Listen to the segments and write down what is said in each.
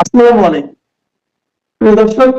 আসসালামু আলাইকুম। দর্শক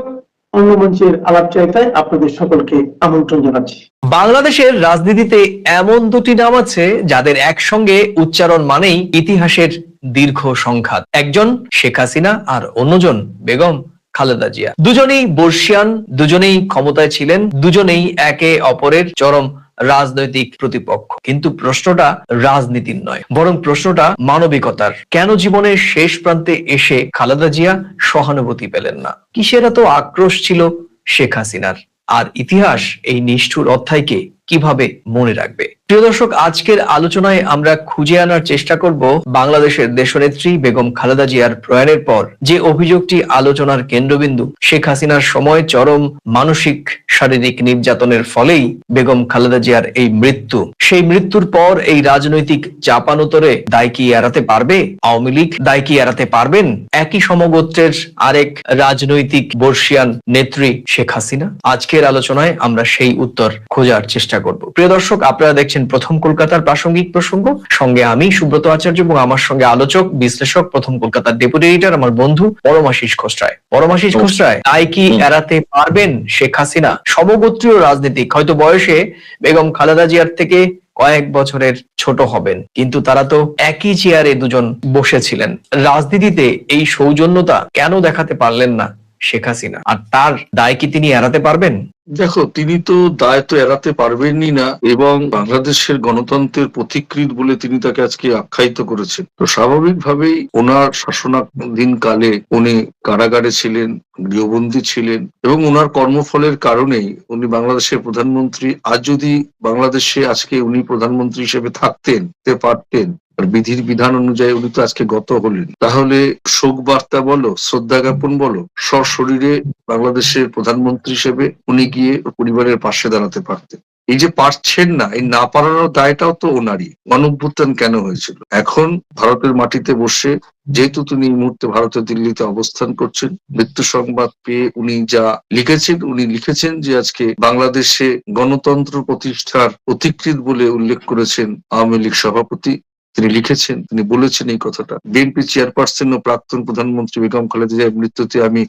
অন্য মঞ্চের আলাপচারিতায় আপনাদের সকলকে আমন্ত্রণ জানাচ্ছি। বাংলাদেশের রাজনীতিতে এমন দুটি নাম আছে যাদের একসঙ্গে উচ্চারণ মানেই ইতিহাসের দীর্ঘ সংঘাত। একজন শেখ হাসিনা আর অন্যজন বেগম খালেদা জিয়া। দুজনেই বর্ষিয়ান, দুজনেই ক্ষমতায় ছিলেন, দুজনেই একে অপরের চরম রাজনৈতিক প্রতিপক্ষ। কিন্তু প্রশ্নটা রাজনীতির নয়, বরং প্রশ্নটা মানবিকতার। কেন জীবনের শেষ প্রান্তে এসে খালেদা জিয়া সহানুভূতি পেলেন না? কিসের এত আক্রোশ ছিল শেখ হাসিনার? আর ইতিহাস এই নিষ্ঠুর অধ্যায়কে কীভাবে মনে রাখবে? প্রিয় দর্শক, আজকের আলোচনায় আমরা খুঁজে আনার চেষ্টা করব বাংলাদেশের দেশনেত্রী বেগম খালেদা জিয়ার প্রয়াণের পর যে অভিযোগটি আলোচনার কেন্দ্রবিন্দু। শেখ হাসিনার সময় চরম মানসিক শারীরিক নির্যাতনের ফলেই বেগম খালেদা জিয়ার এই মৃত্যু। সেই মৃত্যুর পর এই রাজনৈতিক চাপানোতরে দায় কি এড়াতে পারবে? আওয়ামী লীগ দায় কি এড়াতে পারবেন? একই সমগোত্রের আরেক রাজনৈতিক বর্ষিয়ান নেত্রী শেখ হাসিনা। আজকের আলোচনায় আমরা সেই উত্তর খোঁজার চেষ্টা করব। প্রিয় দর্শক আপনারা দেখছেন প্রথম কলকাতার প্রাসঙ্গিক প্রসঙ্গ। সঙ্গে আমি সুব্রত আচার্য এবং আমার সঙ্গে আলোচক বিশ্লেষক প্রথম কলকাতার ডেপুটি এডিটর আমার বন্ধু পরমাশিস খোসরায়। পরমাশিস খোসরায় তাই কি এড়াতে পারবেন শেখ হাসিনা? সমগোত্রীয় রাজনীতিক। হয়তো বয়সে বেগম খালেদা জিয়ার থেকে কয়েক বছরের ছোট হবেন, কিন্তু তারা তো একই চেয়ারে দুজন বসেছিলেন। রাজনীতিতে এই সৌজন্যতা কেন দেখাতে পারলেন না? শেখ হাসিনা। আর তার দায় কি তিনি এড়াতে পারবেন? দেখো, তিনি তো দায় তো এড়াতে পারবেনই না, এবং বাংলাদেশের গণতন্ত্রের পথিকৃত বলে তিনি তাকে আজকে আখ্যায়িত করেছেন। তো স্বাভাবিকভাবেই ওনার শাসনাধীন কালে উনি কারাগারে ছিলেন, গৃহবন্দী ছিলেন, এবং ওনার কর্মফলের কারণেই উনি বাংলাদেশের প্রধানমন্ত্রী। আজ যদি বাংলাদেশে আজকে উনি প্রধানমন্ত্রী হিসেবে থাকতেন পারতেন আর বিধির বিধান অনুযায়ী উনি তো আজকে গত হলেন। তাহলে শোক বার্তা বলো, শ্রদ্ধা জ্ঞাপন বলো, সশরীরে বাংলাদেশের প্রধানমন্ত্রী হিসেবে উনি গিয়ে পরিবারের পাশে দাঁড়াতে পারতেন। এই যে পারছেন না, এই না পারানোর দায়টাও তো ওনারই। গণভ্যুত্থান কেন হয়েছিল? এখন ভারতের মাটিতে বসে যেহেতু তিনি এই মুহূর্তে ভারতের দিল্লিতে অবস্থান করছেন, মৃত্যু সংবাদ পেয়ে উনি যা লিখেছেন, উনি লিখেছেন যে আজকে বাংলাদেশে গণতন্ত্র প্রতিষ্ঠার অধিকৃত বলে উল্লেখ করেছেন আওয়ামী লীগ সভাপতি। তিনি লিখেছেন, তিনি বলেছেন এই কথাটা। বিএনপি চেয়ারপারসন ও প্রাক্তন প্রধানমন্ত্রী বেগম খালেদা জিয়ার মৃত্যুতে আমি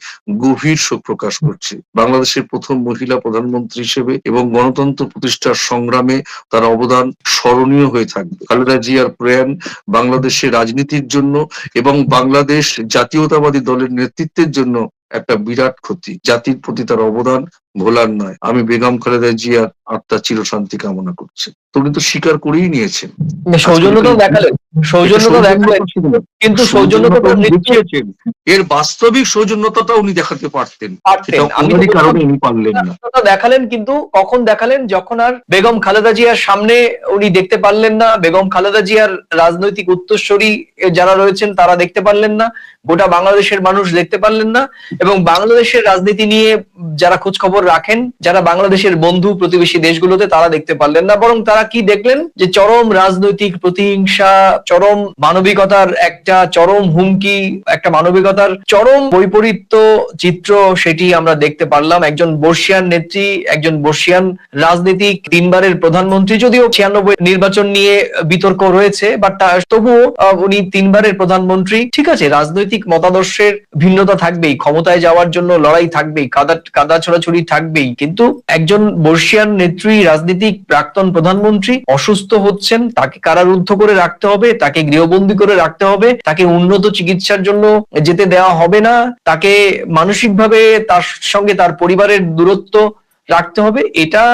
গভীর শোক প্রকাশ করছি। বাংলাদেশের প্রথম মহিলা প্রধানমন্ত্রী হিসেবে এবং গণতন্ত্র প্রতিষ্ঠার সংগ্রামে তার অবদান স্মরণীয় হয়ে থাকবে। খালেদা জিয়ার প্রয়াণ বাংলাদেশের রাজনীতির জন্য এবং বাংলাদেশ জাতীয়তাবাদী দলের নেতৃত্বের জন্য একটা বিরাট ক্ষতি। জাতির প্রতি তার অবদান ভোলার নয়। আমি বেগম খালেদা জিয়ার আত্মা চিরশান্তি কামনা করছি। তো উনি তো স্বীকার করেই নিয়েছেন সৌজন্যতা দেখালেন সৌজন্যতা দেখালেন কিন্তু সৌজন্যতা দেখিয়েছেন এর বাস্তবিক সৌজন্যতাটা উনি দেখাতে পারতেন। কারণে উনি পারলেন না। দেখালেন কিন্তু কখন দেখালেন? যখন আর বেগম খালেদা জিয়ার সামনে উনি দেখতে পারলেন না বেগম খালেদা জিয়ার রাজনৈতিক উত্তরসূরি যারা রয়েছেন তারা দেখতে পারলেন না গোটা বাংলাদেশের মানুষ দেখতে পারলেন না এবং বাংলাদেশের রাজনীতি নিয়ে যারা খোঁজ খবর রাখেন যারা বাংলাদেশের বন্ধু প্রতিবেশী দেশগুলোতে, তারা দেখতে পারলেন না। বরং তারা কি দেখলেন? যে চরম রাজনৈতিক প্রতিহিংসা, চরম মানবিকতার একটা চরম হুমকি, একটা মানবিকতার চরম বৈপরীত্য চিত্র সেটি আমরা দেখতে পারলাম। একজন বর্ষিয়ান নেত্রী, একজন বর্ষিয়ান রাজনীতিক, তিনবারের প্রধানমন্ত্রী, যদিও ছিয়ানব্বই নির্বাচন নিয়ে বিতর্ক রয়েছে বাট তবুও উনি তিনবারের প্রধানমন্ত্রী। ঠিক আছে, রাজনৈতিক মতাদর্শের ভিন্নতা থাকবেই, ক্ষমতায় যাওয়ার জন্য লড়াই থাকবেই, কাদা কাদা ছড়াছড়ি থাকবেই। কিন্তু একজন বর্ষিয়ান নেত্রী, রাজনীতিক, প্রাক্তন প্রধানমন্ত্রী অসুস্থ হচ্ছেন, তাকে কারারুদ্ধ করে রাখতে হবে, তাকে গৃহবন্দী করে রাখতে হবে, তাকে উন্নত চিকিৎসার জন্য যেতে দেওয়া হবে না, তাকে মানসিকভাবে তার সঙ্গে তার পরিবারের দূরত্ব রাখতে হবে। এটা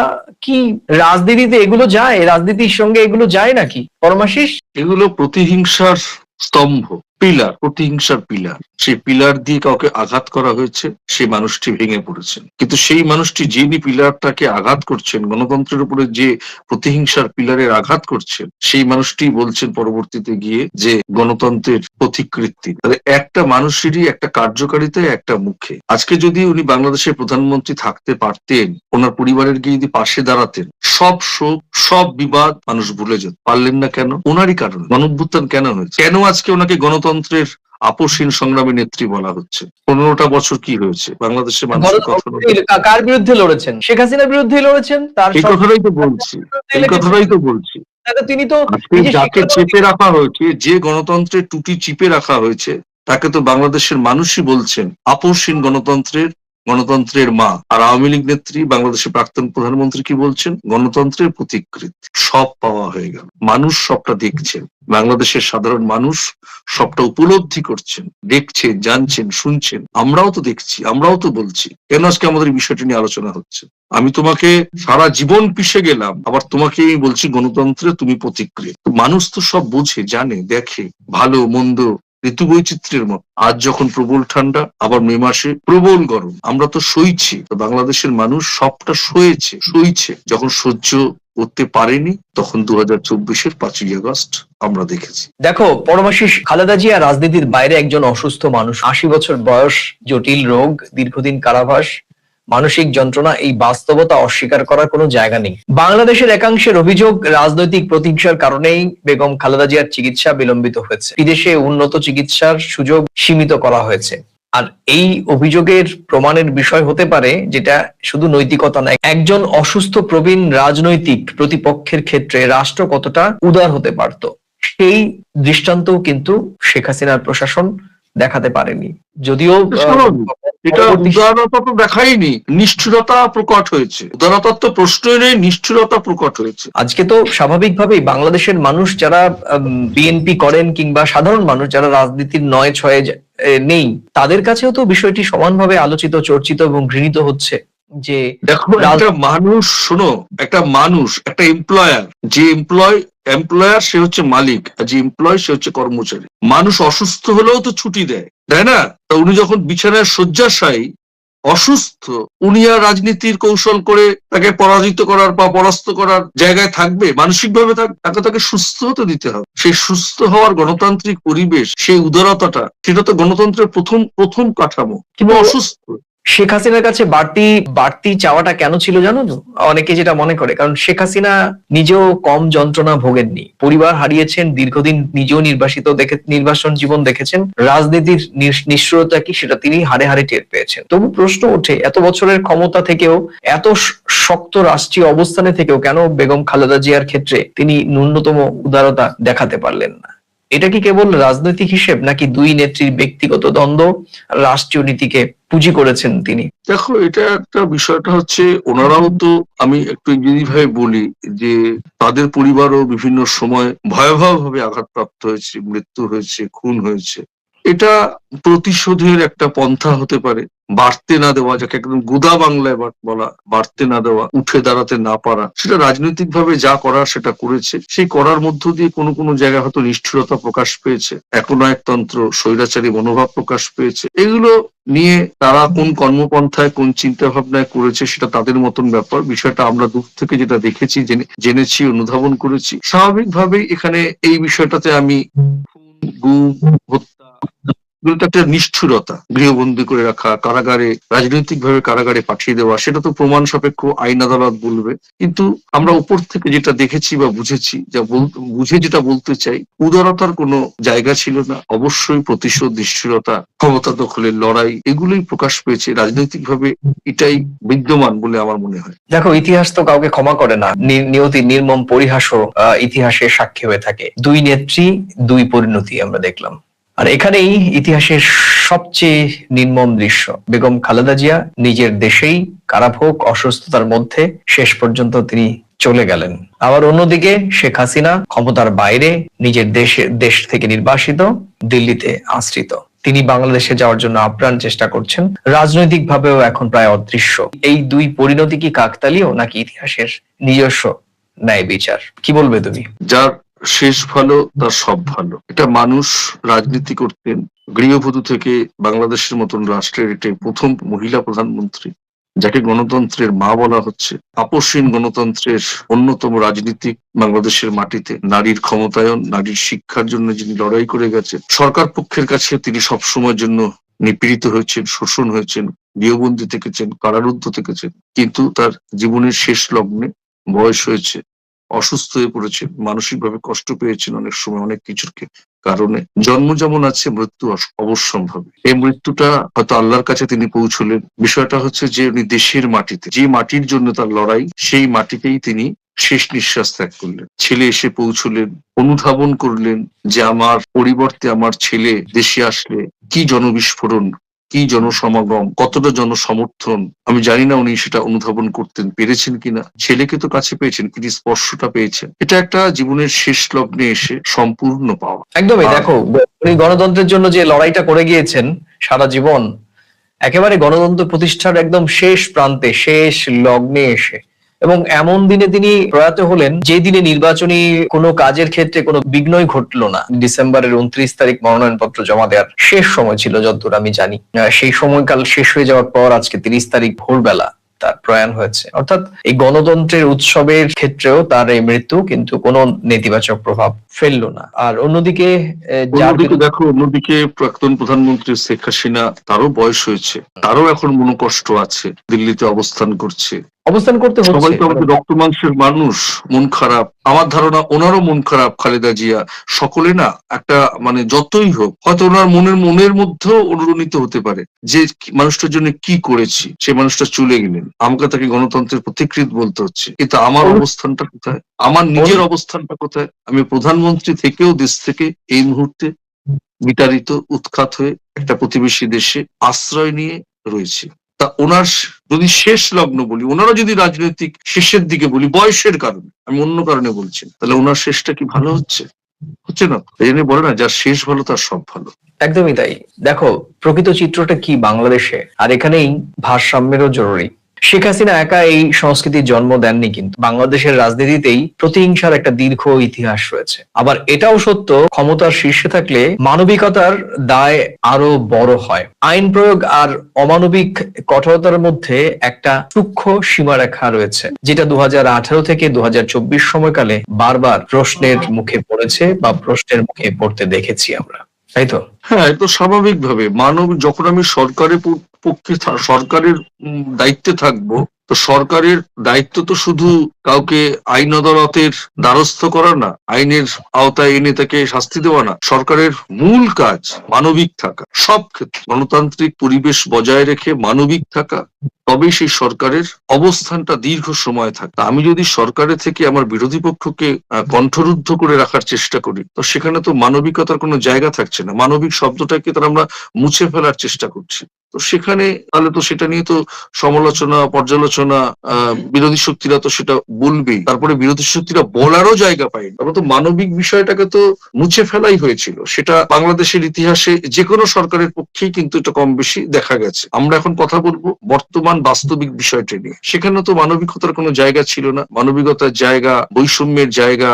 কি রাজনীতিতে এগুলো যায়? রাজনীতির সঙ্গে এগুলো যায় নাকি? পরমাশিস? এগুলো প্রতিহিংসার স্তম্ভ। পিলার প্রতিহিংসার পিলার সেই পিলার দিয়ে কাউকে আঘাত করা হয়েছে, সেই মানুষটি ভেঙে পড়েছেন কিন্তু সেই মানুষটি যিনি পিলারটাকে আঘাত করছেন, গণতন্ত্রের উপরে যে প্রতিহিংসার পিলারের আঘাত করছেন, সেই মানুষটি বলছেন পরবর্তীতে গিয়ে যে গণতন্ত্রের পথিকৃত্তি তাহলে একটা মানুষেরই একটা কার্যকারিতায় একটা মুখে। আজকে যদি উনি বাংলাদেশের প্রধানমন্ত্রী থাকতে পারতেন, ওনার পরিবারের গিয়ে যদি পাশে দাঁড়াতেন, সব শোক, সব বিবাদ মানুষ ভুলে যেত। পারলেন না কেন? ওনারই কারণে। গণভ্যুত্থান কেন হয়েছে? কেন আজকে ওনাকে গণতন্ত্রের আপসহীন সংগ্রামী নেত্রী বলা হচ্ছে। পনেরোটা বছর কি হয়েছে? বাংলাদেশের মানুষের কথা কার বিরুদ্ধে লড়েছেন? শেখ হাসিনার বিরুদ্ধে লড়েছেন? তার এই কথাটাই তো বলছি। এই কথাটাই তো বলছি। তিনি তো যাকে চেপে রাখা হয়েছে যে গণতন্ত্রের টুটি চিপে রাখা হয়েছে তাকে তো বাংলাদেশের মানুষই বলছেন আপোষহীন গণতন্ত্রের গণতন্ত্রের মা। আর আওয়ামী লীগ নেত্রী, বাংলাদেশের প্রাক্তন প্রধানমন্ত্রী কি বলছেন? গণতন্ত্রের প্রতিকৃত। সব পাওয়া হয়ে গেল। মানুষ সবটা দেখছেন। বাংলাদেশের সাধারণ মানুষ সবটা উপলব্ধি করছেন, দেখছেন, জানছেন, শুনছেন। আমরাও তো দেখছি, আমরাও তো বলছি। কেন আজকে আমাদের এই বিষয়টি নিয়ে আলোচনা হচ্ছে? আমি তোমাকে সারা জীবন পিষে গেলাম, আবার তোমাকে বলছি গণতন্ত্রে তুমি প্রতিক্রিয়া মানুষ তো সব বোঝে, জানে, দেখে, ভালো, মন্দ ঋতু বৈচিত্র্যের মতো। আজ যখন প্রবল ঠান্ডা, আবার মে মাসে প্রবল গরম। আমরা তো সইছি। বাংলাদেশের মানুষ সবটা সয়েছে, সইছে। যখন সহ্য করতে পারেনি, তখন দু হাজার চব্বিশের পাঁচই আগস্ট আমরা দেখেছি। দেখো, পরমাশিস খালেদা জিয়া রাজনীতির বাইরে একজন অসুস্থ মানুষ। আশি বছর বয়স, জটিল রোগ, দীর্ঘদিন কারাবাস মানসিক যন্ত্রণা এই বাস্তবতা অস্বীকার করার কোনো জায়গা নেই। বাংলাদেশের একাংশের অভিযোগ রাজনৈতিক প্রতিহিংসার কারণেই বেগম খালেদা জিয়ার চিকিৎসা বিলম্বিত হয়েছে। বিদেশে উন্নত চিকিৎসার সুযোগ সীমিত করা হয়েছে। আর এই অভিযোগের প্রমাণের বিষয় হতে পারে যেটা শুধু নৈতিকতা নয় একজন অসুস্থ প্রবীণ রাজনৈতিক প্রতিপক্ষের ক্ষেত্রে রাষ্ট্র কতটা উদার হতে পারত সেই দৃষ্টান্তও কিন্তু শেখ হাসিনার প্রশাসন দেখাতে পারেনি। যদিও। এটা উদারতা তো দেখাইনি নিষ্ঠুরতা প্রকট হয়েছে। উদারতার তো প্রশ্নই নেই নিষ্ঠুরতা প্রকট হয়েছে। আজকে তো স্বাভাবিকভাবেই বাংলাদেশের মানুষ যারা বিএনপি করেন কিংবা সাধারণ মানুষ যারা রাজনীতির নয় ছয়ে নেই তাদের কাছেও তো বিষয়টি সমানভাবে আলোচিত চর্চিত এবং ঘৃণিত হচ্ছে যে দেখো একটা মানুষ শোনো একটা মানুষ একটা এমপ্লয়ার যে এমপ্লয় এমপ্লয়ার সে হচ্ছে মালিক আর যে এমপ্লয় সে হচ্ছে কর্মচারী। মানুষ অসুস্থ হলেও তো ছুটি দেয় তাই না? তা উনি যখন বিছানায় শয্যাশায়ী অসুস্থ উনি আর রাজনীতির কৌশল করে তাকে পরাজিত করার বা পরাস্ত করার জায়গায় থাকবে মানসিকভাবে তাকে তাকে সুস্থ হতে দিতে হবে। সেই সুস্থ হওয়ার গণতান্ত্রিক পরিবেশ সেই উদারতাটা সেটা তো গণতন্ত্রের প্রথম প্রথম কাঠামো। কিন্তু অসুস্থ। শেখ হাসিনার কাছে বাড়তি বাড়তি চাওয়াটা কেন ছিল জানো তো অনেকে যেটা মনে করে, কারণ শেখ হাসিনা নিজেও কম যন্ত্রণা ভোগেননি। পরিবার হারিয়েছেন, দীর্ঘদিন নিজেও নির্বাসিত দেখে, নির্বাসন জীবন দেখেছেন। রাজনীতির নিস- নিষ্ঠুরতা কি সেটা তিনি হারে হারে টের পেয়েছেন। তবু প্রশ্ন ওঠে, এত বছরের ক্ষমতা থেকেও, এত শক্ত রাষ্ট্রীয় অবস্থানে থেকেও কেন বেগম খালেদা জিয়ার ক্ষেত্রে তিনি ন্যূনতম উদারতা দেখাতে পারলেন না? এটা কি কেবল রাজনৈতিক হিসেব নাকি দুই নেত্রীর ব্যক্তিগত দ্বন্দ্ব রাষ্ট্রীয় নীতিকে পুঁজি করেছেন তিনি? দেখো, এটা একটা বিষয়টা হচ্ছে ওনারাও তো আমি একটু ইংরেজি ভাবে বলি যে তাদের পরিবারও বিভিন্ন সময় ভয়াবহ ভাবে আঘাতপ্রাপ্ত হয়েছে, মৃত্যু হয়েছে, খুন হয়েছে। এটা প্রতিশোধের একটা পন্থা হতে পারে। বাড়তে না দেওয়া, যাকে একদম গুদা বাংলায় বলা বাড়তে না দেওয়া, উঠে দাঁড়াতে না পারা, সেটা রাজনৈতিক ভাবে যা করার সেটা করেছে। সেই করার মধ্য দিয়ে কোনো কোনো জায়গায় হয়তো নিষ্ঠুরতা প্রকাশ পেয়েছে, একনায়কতন্ত্র, স্বৈরাচারী মনোভাব প্রকাশ পেয়েছে। এগুলো নিয়ে তারা কোন কর্মপন্থায়, কোন চিন্তা ভাবনায় করেছে সেটা তাদের মতন ব্যাপার। বিষয়টা আমরা দূর থেকে যেটা দেখেছি, জেনে- জেনেছি, অনুধাবন করেছি। স্বাভাবিকভাবেই এখানে এই বিষয়টাতে আমি একটা নিষ্ঠুরতা গৃহবন্দী করে রাখা, কারাগারে রাজনৈতিক ভাবে কারাগারে পাঠিয়ে দেওয়া, সেটা তো প্রমাণ সাপেক্ষ আইন আদালত বলবে। কিন্তু আমরা উপর থেকে যেটা দেখেছি বা বুঝেছি, যা বুঝে যেটা বলতে চাই, উদারতার কোনো জায়গা ছিল না। অবশ্যই প্রতিশোধ, নিষ্ঠুরতা, ক্ষমতা দখলের লড়াই, এগুলোই প্রকাশ পেয়েছে। রাজনৈতিকভাবে এটাই বিদ্যমান বলে আমার মনে হয়। দেখো, ইতিহাস তো কাউকে ক্ষমা করে না। নিয়তি, নির্মম পরিহাসও ইতিহাসের সাক্ষী হয়ে থাকে। দুই নেত্রী, দুই পরিণতি আমরা দেখলাম। আর এখানেই ইতিহাসের সবচেয়ে নির্মম দৃশ্য। বেগম খালেদা জিয়া নিজের দেশেই কারাভোগ, অসুস্থতার মধ্যে শেষ পর্যন্ত তিনি চলে গেলেন। আবার অন্যদিকে শেখ হাসিনা ক্ষমতার বাইরে নিজের দেশে, দেশ থেকে নির্বাসিত, দিল্লিতে আশ্রিত। তিনি বাংলাদেশে যাওয়ার জন্য আপ্রাণ চেষ্টা করছেন। রাজনৈতিক ভাবেও এখন প্রায় অদৃশ্য। এই দুই পরিণতি কি কাকতালীয়, নাকি ইতিহাসের নিজস্ব ন্যায় বিচার? কি বলবে তুমি? যার শেষ ভালো, তার সব ভালো। এটা মানুষ রাজনীতি করতেন, গৃহবধূ থেকে বাংলাদেশের মতন রাষ্ট্রের এটাই প্রথম মহিলা প্রধানমন্ত্রী, যাকে গণতন্ত্রের মা বলা হচ্ছে। আপসীন গণতন্ত্রের অন্যতম রাজনীতিক বাংলাদেশের মাটিতে নারীর ক্ষমতায়ন, নারীর শিক্ষার জন্য যিনি লড়াই করে গেছেন, সরকার পক্ষের কাছে তিনি সবসময়ের জন্য নিপীড়িত হয়েছেন, শোষণ হয়েছেন, গৃহবন্দী থেকেছেন, কারারুদ্ধ থেকেছেন। কিন্তু তার জীবনের শেষ লগ্নে বয়স হয়েছে অসুস্থ হয়ে পড়েছেন মানসিকভাবে কষ্ট পেয়েছেন অনেক সময় অনেক কিছুর কারণে। জন্ম যেমন আছে, মৃত্যু অবশ্যম্ভাবী এই মৃত্যুটা হয়তো আল্লাহর কাছে তিনি পৌঁছলেন। বিষয়টা হচ্ছে যে উনি দেশের মাটিতে, যে মাটির জন্য তার লড়াই, সেই মাটিতেই তিনি শেষ নিঃশ্বাস ত্যাগ করলেন। ছেলে এসে পৌঁছলেন, অনুধাবন করলেন যে আমার পরিবর্তে আমার ছেলে দেশে আসলে কি জনবিস্ফোরণ কি জনসমাগম কতটা জনসমর্থন আমি জানি না উনি সেটা অনুধাবন করতেন পেরেছেন কিনা ছেলেকে তো কাছে পেয়েছেন কিন্তু স্পর্শটা পেয়েছেন। এটা একটা জীবনের শেষ লগ্নে এসে সম্পূর্ণ পাওয়া। একদমই দেখো উনি গণতন্ত্রের জন্য যে লড়াইটা করে গিয়েছেন সারা জীবন একেবারে গণতন্ত্র প্রতিষ্ঠার একদম শেষ প্রান্তে শেষ লগ্নে এসে এবং এমন দিনে তিনি প্রয়াত হলেন, যে দিনে নির্বাচনী কোনো কাজের ক্ষেত্রে কোনো বিঘ্নই ঘটলো না। ডিসেম্বরের উনত্রিশ তারিখ মনোনয়নপত্র জমা দেওয়ার শেষ সময় ছিল, যতদূর আমি জানি। সেই সময়কাল শেষ হয়ে যাওয়ার পর আজকে তিরিশ তারিখ ভোরবেলা তার প্রয়াণ হয়েছে। অর্থাৎ এই গণতন্ত্রের উৎসবের ক্ষেত্রেও তার এই মৃত্যু কিন্তু কোনো নেতিবাচক প্রভাব ফেলল না। আর অন্যদিকে দেখো, অন্যদিকে প্রাক্তন প্রধানমন্ত্রী শেখ হাসিনা তারও বয়স হয়েছে। তারও এখন মনোকষ্ট আছে, দিল্লিতে অবস্থান করছে। অবস্থান করতে হচ্ছে। রক্ত মাংসের মানুষ মন খারাপ। আমার ধারণা ওনারও মন খারাপ খালেদা জিয়া। সকলে না একটা মানে যতই হোক হয়তো ওনার মনের মনের মধ্যেও অনুরণিত হতে পারে যে মানুষটার জন্য কি করেছি সে মানুষটা চলে গেলেন। আমাকে তাকে গণতন্ত্রের প্রতিকৃত বলতে হচ্ছে। কিন্তু আমার অবস্থানটা কোথায়? আমার নিজের অবস্থানটা কোথায়? আমি প্রধানমন্ত্রী থেকেও দেশ থেকে এই মুহূর্তে বিতাড়িত উৎখাত হয়ে একটা প্রতিবেশী দেশে আশ্রয় নিয়ে রয়েছে। তা ওনার যদি শেষ লগ্ন বলি, ওনারা যদি রাজনৈতিক শেষের দিকে বলি, বয়সের কারণে, আমি অন্য কারণে বলছি, তাহলে ওনার শেষটা কি ভালো হচ্ছে? হচ্ছে না? এই জন্য বলে না, যার শেষ ভালো, তার সব ভালো। একদমই তাই। দেখো, প্রকৃত চিত্রটা কি বাংলাদেশে? আর এখানেই ভারসাম্যেরও জরুরি। শেখ হাসিনা একা এই সংস্কৃতির জন্ম দেননি কিন্তু। বাংলাদেশের রাজনীতিতেই প্রতিহিংসার একটা দীর্ঘ ইতিহাস রয়েছে। আবার এটাও সত্য, ক্ষমতার শীর্ষে থাকলে মানবিকতার দায় আরও বড় হয়। আইন প্রয়োগ আর অমানবিক কঠোরতার মধ্যে একটা সূক্ষ্ম সীমারেখা রয়েছে, যেটা দু হাজার আঠারো থেকে দু হাজার চব্বিশ সময়কালে বারবার প্রশ্নের মুখে পড়েছে বা প্রশ্নের মুখে পড়তে দেখেছি আমরা। তাই তো? হ্যাঁ তো স্বাভাবিকভাবে। মানব, যখন আমি সরকারের প- পক্ষে সরকারের দায়িত্বে থাকব। তো সরকারের দায়িত্ব তো শুধু কাউকে আইন আদালতের দ্বারস্থ করা না, আইনের আওতায় এনে তাকে শাস্তি দেওয়া না। সরকারের মূল কাজ মানবিক থাকা। সব ক্ষেত্রে গণতান্ত্রিক পরিবেশ বজায় রেখে মানবিক থাকা তবে সেই সরকারের অবস্থানটা দীর্ঘ সময় থাকে। আমি যদি সরকারের থেকে আমার বিরোধী পক্ষকে কণ্ঠরুদ্ধ করে রাখার চেষ্টা করি, তো সেখানে তো মানবিকতার কোনো জায়গা থাকছে না। মানবিক শব্দটাকে তার আমরা মুছে ফেলার চেষ্টা করছি। তো সেখানে তাহলে তো সেটা নিয়ে তো সমালোচনা, পর্যালোচনা বিরোধী শক্তিরা তো সেটা বলবেই। তারপরে বিরোধী শক্তিরা বলারও জায়গা পায়নি। তারপরে তো মানবিক বিষয়টাকে তো মুছে ফেলাই হয়েছিল। সেটা বাংলাদেশের ইতিহাসে যে কোনো সরকারের পক্ষেই কিন্তু এটা কম বেশি দেখা গেছে। আমরা এখন কথা বলব বর্তমান বাস্তবিক বিষয়টা নিয়ে। সেখানে তো মানবিকতার কোনো জায়গা ছিল না। মানবিকতার জায়গা, বৈষম্যের জায়গা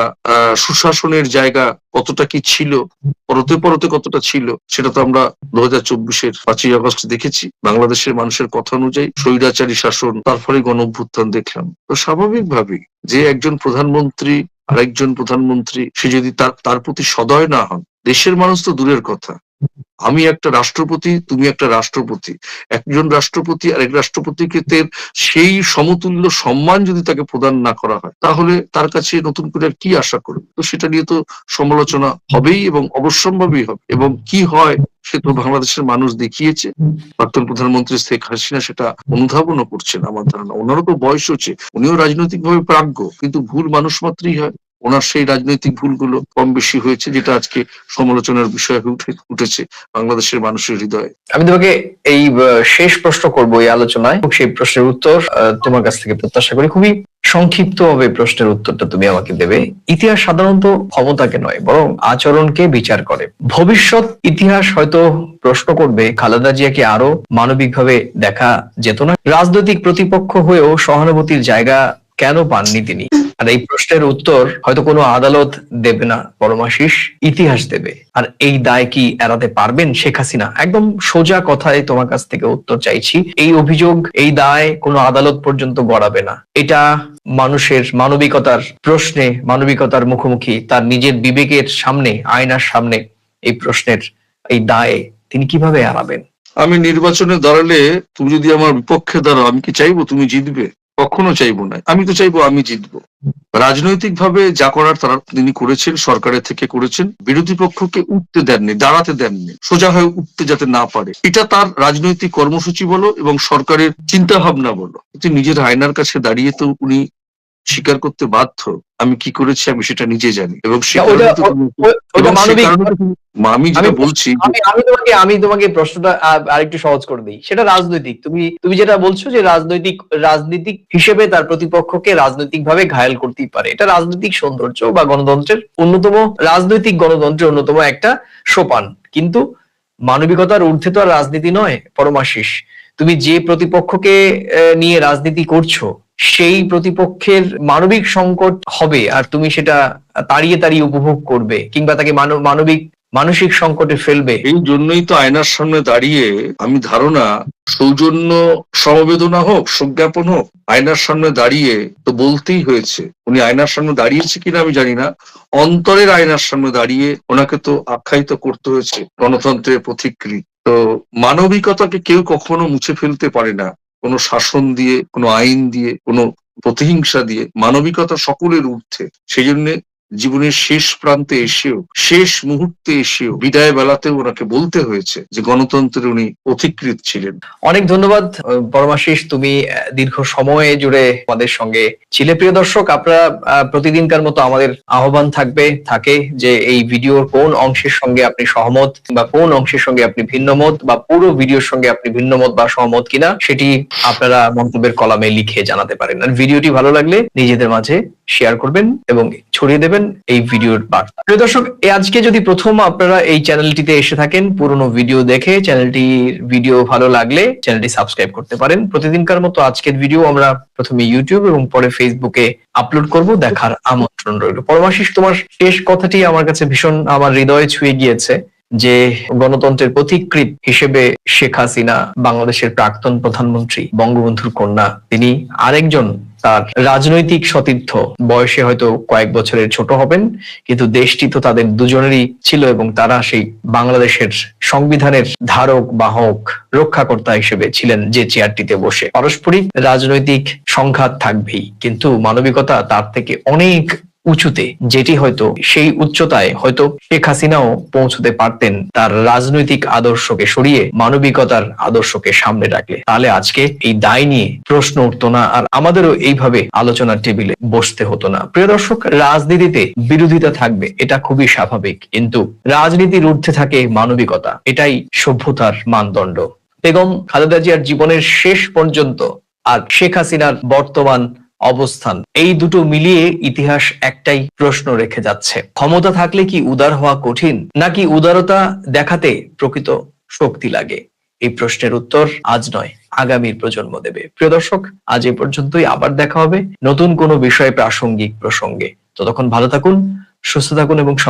সুশাসনের জায়গা কতটা কি ছিল, পরতে পরতে কতটা ছিল, সেটা তো আমরা দু হাজার চব্বিশের পাঁচই আগস্ট দেখেছি। বাংলাদেশের মানুষের কথা অনুযায়ী স্বৈরাচারী শাসন তারপরে গণ অভ্যুত্থান দেখলাম। তো স্বাভাবিকভাবেই যে একজন প্রধানমন্ত্রী, আরেকজন প্রধানমন্ত্রী, সে যদি তার তার প্রতি সদয় না হন, দেশের মানুষ তো দূরের কথা। আমি একটা রাষ্ট্রপতি, তুমি একটা রাষ্ট্রপতি। একজন রাষ্ট্রপতি আর এক রাষ্ট্রপতিকে সেই সমতুল্য সম্মান যদি তাকে প্রদান না করা হয়, তাহলে তার কাছে নতুন করে কি আশা করবে? তো সেটা নিয়ে তো সমালোচনা হবেই এবং অবশ্যম্ভাবী হবে। এবং কি হয়, সে তো বাংলাদেশের মানুষ দেখিয়েছে। প্রাক্তন প্রধানমন্ত্রী শেখ হাসিনা সেটা অনুধাবনও করছেন আমার ধারণা। ওনারও তো বয়স হচ্ছে। উনিও রাজনৈতিকভাবে প্রাজ্ঞ, কিন্তু ভুল মানুষ মাত্রই হয়। ওনার সেই রাজনৈতিক ভুলগুলো কম বেশি হয়েছে, যেটা আজকে সমালোচনার বিষয় হয়ে উঠে, উঠেছে বাংলাদেশের মানুষের হৃদয়ে। আমি তোমাকে এই শেষ প্রশ্ন করব এই আলোচনায়। সেই প্রশ্নের উত্তর তোমার কাছ থেকে প্রত্যাশা করি। খুবই সংক্ষিপ্ত হবে প্রশ্নের উত্তরটা তুমি আমাকে দেবে। ইতিহাস সাধারণত ক্ষমতাকে নয়, বরং আচরণকে বিচার করে। ভবিষ্যৎ ইতিহাস হয়তো প্রশ্ন করবে, খালেদা জিয়াকে আরও মানবিকভাবে দেখা যেত না। রাজনৈতিক প্রতিপক্ষ হয়েও সহানুভূতির জায়গা কেন পাননি তিনি? আর এই প্রশ্নের উত্তর হয়তো কোনো আদালত দেবে না, পরমাশিস ইতিহাস দেবে। আর এই দায় কি এড়াতে পারবেন শেখ হাসিনা? একদম সোজা কথায় তোমার কাছ থেকে উত্তর চাইছি, এই অভিযোগ, এই দায় কোনো আদালত পর্যন্ত গড়াবে না। এটা মানুষের মানবিকতার প্রশ্নে, মানবিকতার মুখোমুখি, তার নিজের বিবেকের সামনে, আয়নার সামনে এই প্রশ্নের, এই দায়ে তিনি কীভাবে এড়াবেন আমি নির্বাচনে দাঁড়ালে তুমি যদি আমার বিপক্ষে দাঁড়াও, আমি কি চাইব? তুমি জিতবে। কখনো চাইব না। আমি তো চাইব আমি জিতবো। রাজনৈতিক ভাবে যা করার তারা তিনি করেছেন, সরকারের থেকে করেছেন। বিরোধী পক্ষকে উঠতে দেননি, দাঁড়াতে দেননি, সোজা হয়ে উঠতে যাতে না পারে। এটা তার রাজনৈতিক কর্মসূচি বলো এবং সরকারের চিন্তা ভাবনা বলো। কিন্তু নিজের আয়নার কাছে দাঁড়িয়ে তো উনি স্বীকার করতে বাধ্য আমি কি করেছি আমি সেটা নিজে জানি। এবং আমি যেটা বলছি আমি আমি তোমাকে আমি তোমাকে প্রশ্নটা আরেকটু সহজ করে দিই। সেটা রাজনৈতিক। তুমি তুমি যেটা বলছো যে রাজনৈতিক রাজনীতিক হিসেবে তার প্রতিপক্ষকে রাজনৈতিক ভাবে ঘায়াল করতেই পারে। এটা রাজনৈতিক সৌন্দর্য বা গণতন্ত্রের অন্যতম রাজনৈতিক গণতন্ত্রের অন্যতম একটা সোপান। কিন্তু মানবিকতার ঊর্ধ্বে তো আর রাজনীতি নয় পরমাশিস। তুমি যে প্রতিপক্ষকে নিয়ে রাজনীতি করছ সেই প্রতিপক্ষের মানবিক সংকট হবে আর তুমি সেটা তাড়িয়ে তাড়িয়ে উপভোগ করবে কিংবা তাকে মানব- মানবিক, মানসিক সংকটে ফেলবে। এই জন্যই তো আয়নার সামনে দাঁড়িয়ে আমি ধারণা, সৌজন্য সমবেদনা হোক, সজ্ঞাপন হোক, আয়নার সামনে দাঁড়িয়ে তো বলতেই হয়েছে। উনি আয়নার সামনে দাঁড়িয়েছে কিনা আমি জানি না। অন্তরের আয়নার সামনে দাঁড়িয়ে ওনাকে তো আখ্যায়িত করতে হয়েছে গণতন্ত্রের পথিকৃত তো মানবিকতাকে কেউ কখনো মুছে ফেলতে পারে না। কোনো শাসন দিয়ে কোনো আইন দিয়ে কোনো প্রতিহিংসা দিয়ে মানবিকতা সকলের ঊর্ধ্বে। সেই জন্য জীবনের শেষ প্রান্তে এসেও, শেষ মুহূর্তে এসেও বিদায় বেলাতেও ওনাকে বলতে হয়েছে যে গণতন্ত্রের উনি পথিকৃত ছিলেন। অনেক ধন্যবাদ পরমাশিস, তুমি দীর্ঘ সময় জুড়ে আমাদের সঙ্গে ছিলে। প্রিয় দর্শক, আপনারা প্রতিদিনকার মতো আমাদের আহ্বান থাকবে, থাকে যে এই ভিডিওর কোন অংশের সঙ্গে আপনি সহমত বা কোন অংশের সঙ্গে আপনি ভিন্নমত বা পুরো ভিডিওর সঙ্গে আপনি ভিন্নমত বা সহমত কিনা, সেটি আপনারা মন্তব্যের কলামে লিখে জানাতে পারেন। আর ভিডিওটি ভালো লাগলে নিজেদের মাঝে শেয়ার করবেন এবং ছড়িয়ে দেবেন এই ভিডিওর বার্তা। প্রিয় দর্শক আজকে যদি প্রথম আপনারা এই চ্যানেলটিতে এসে থাকেন, পুরনো ভিডিও দেখে, চ্যানেলটির ভিডিও ভালো লাগলে চ্যানেলটি সাবস্ক্রাইব করতে পারেন। প্রতিদিনকার মতো আজকের ভিডিও আমরা প্রথমে ইউটিউব এবং পরে ফেসবুকে আপলোড করব, দেখার আমন্ত্রণ রইল। পরমাশিস, তোমার শেষ কথাটি আমার কাছে ভীষণ, আমার হৃদয়ে ছুঁয়ে গিয়েছে। যে গণতন্ত্রের পথিকৃত হিসেবে শেখ হাসিনা বাংলাদেশের প্রাক্তন প্রধানমন্ত্রী বঙ্গবন্ধুর কন্যা, তিনি আরেকজন তার রাজনৈতিক সতীর্থ। বয়সে হয়তো কয়েক বছরের ছোট হবেন, কিন্তু দেশটি তো তাদের দুজনেরই ছিল এবং তারা সেই বাংলাদেশের সংবিধানের ধারক, বাহক, রক্ষাকর্তা হিসেবে ছিলেন যে চেয়ারটিতে বসে। পারস্পরিক রাজনৈতিক সংঘাত থাকবেই, কিন্তু মানবিকতা তার থেকে অনেক উঁচুতে, যেটি হয়তো সেই উচ্চতায় হয়তো শেখ হাসিনাও পৌঁছতে পারতেন তার রাজনৈতিক আদর্শকে সরিয়ে মানবিকতার আদর্শকে সামনে রাখলে। তাহলে আজকে এই দায় নিয়ে প্রশ্ন উঠতো না আর আমাদেরও এইভাবে আলোচনার টেবিলে বসতে হতো না। প্রিয় দর্শক, রাজনীতিতে বিরোধিতা থাকবে, এটা খুবই স্বাভাবিক। কিন্তু রাজনীতির ঊর্ধ্বে থাকে মানবিকতা, এটাই সভ্যতার মানদণ্ড। বেগম খালেদা জিয়ার জীবনের শেষ পর্যন্ত আর শেখ হাসিনার বর্তমান অবস্থান। এই দুটো মিলিয়ে ইতিহাস একটাই প্রশ্ন রেখে যাচ্ছে। ক্ষমতা থাকলে কি উদার হওয়া কঠিন, নাকি উদারতা দেখাতে প্রকৃত শক্তি লাগে? এই প্রশ্নের উত্তর আজ নয়, আগামীর প্রজন্ম দেবে। প্রিয় দর্শক, আজ এ পর্যন্তই আবার দেখা হবে নতুন কোনো বিষয়ে প্রাসঙ্গিক প্রসঙ্গে। ততক্ষণ ভালো থাকুন, সুস্থ থাকুন এবং সব